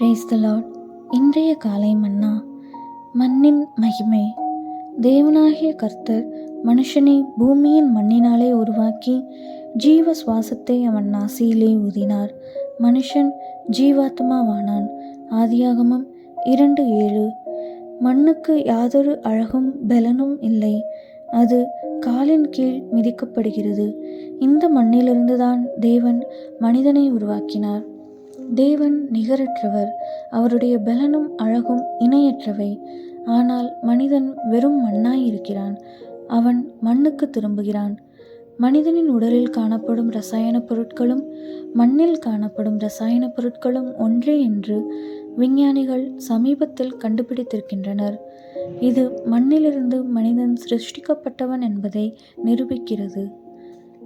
Brace த Lord இன்றைய காலை மன்னா மண்ணின் மகிமை. தேவனாகிய கர்த்தர் மனுஷனை பூமியின் மண்ணினாலே உருவாக்கி ஜீவ சுவாசத்தை அவன் நாசியிலே ஊதினார். மனுஷன் ஜீவாத்மாவானான். ஆதியாகமம் இரண்டு ஏழு. மண்ணுக்கு யாதொரு அழகும் பலனும் இல்லை. அது காலின் கீழ் மிதிக்கப்படுகிறது. இந்த மண்ணிலிருந்துதான் தேவன் மனிதனை உருவாக்கினார். தேவன் நிகரற்றவர். அவருடைய பலனும் அழகும் இணையற்றவை. ஆனால் மனிதன் வெறும் மண்ணாயிருக்கிறான். அவன் மண்ணுக்கு திரும்புகிறான். மனிதனின் உடலில் காணப்படும் ரசாயன பொருட்களும் மண்ணில் காணப்படும் ரசாயன பொருட்களும் ஒன்றே என்று விஞ்ஞானிகள் சமீபத்தில் கண்டுபிடித்திருக்கின்றனர். இது மண்ணிலிருந்து மனிதன் சிருஷ்டிக்கப்பட்டவன் என்பதை நிரூபிக்கிறது.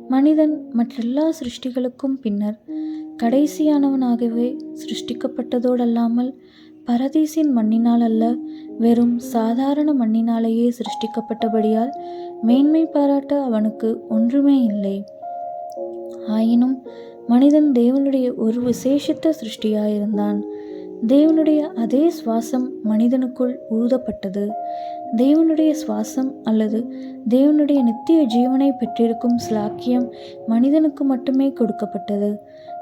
மனிதன் மற்றெல்லா சிருஷ்டிகளுக்கும் பின்னர் கடைசியானவனாகவே சிருஷ்டிக்கப்பட்டதோடல்லாமல் பரதீசின் மண்ணினால் அல்ல வெறும் சாதாரண மண்ணினாலேயே சிருஷ்டிக்கப்பட்டபடியால் மேன்மை பாராட்ட அவனுக்கு ஒன்றுமே இல்லை. ஆயினும் மனிதன் தேவனுடைய ஒரு விசேஷித்த சிருஷ்டியாயிருந்தான். தேவனுடைய அதே சுவாசம் மனிதனுக்குள் ஊதப்பட்டது. தேவனுடைய சுவாசம் அல்லது தேவனுடைய நித்திய ஜீவனை பெற்றிருக்கும் ஸ்லாக்கியம் மனிதனுக்கு மட்டுமே கொடுக்கப்பட்டது.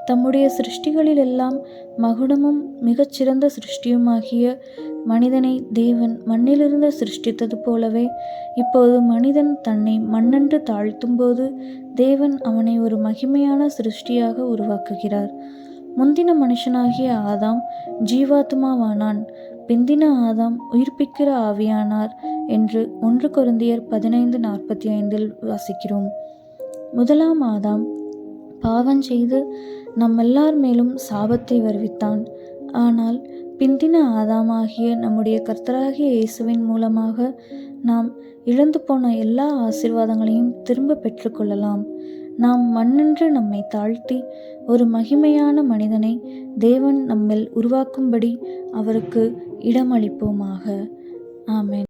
தம்முடைய சிருஷ்டிகளிலெல்லாம் மகுடமும் மிகச்சிறந்த சிருஷ்டியுமாகிய மனிதனை தேவன் மண்ணிலிருந்து சிருஷ்டித்தது போலவே இப்போது மனிதன் தன்னை மண்ணென்று தாழ்த்தும்போது தேவன் அவனை ஒரு மகிமையான சிருஷ்டியாக உருவாக்குகிறார். முந்தின மனுஷனாகிய ஆதாம் ஜீவாத்மாவானான். பிந்தின ஆதாம் உயிர்ப்பிக்கிற ஆவியானார் என்று ஒன்று குருந்தியர் பதினைந்து நாற்பத்தி ஐந்தில் வாசிக்கிறோம். முதலாம் ஆதாம் பாவம் செய்து நம் எல்லார் மேலும் சாபத்தை வருவித்தான். ஆனால் பிந்தின ஆதாமாகிய நம்முடைய கர்த்தராகிய இயேசுவின் மூலமாக நாம் இழந்து போன எல்லா ஆசிர்வாதங்களையும் திரும்ப பெற்றுக்கொள்ளலாம் நாம் மண்ணென்று நம்மை தாழ்த்தி ஒரு மகிமையான மனிதனை தேவன் நம்மில் உருவாக்கும்படி அவருக்கு இடமளிப்போமாக. ஆமேன்.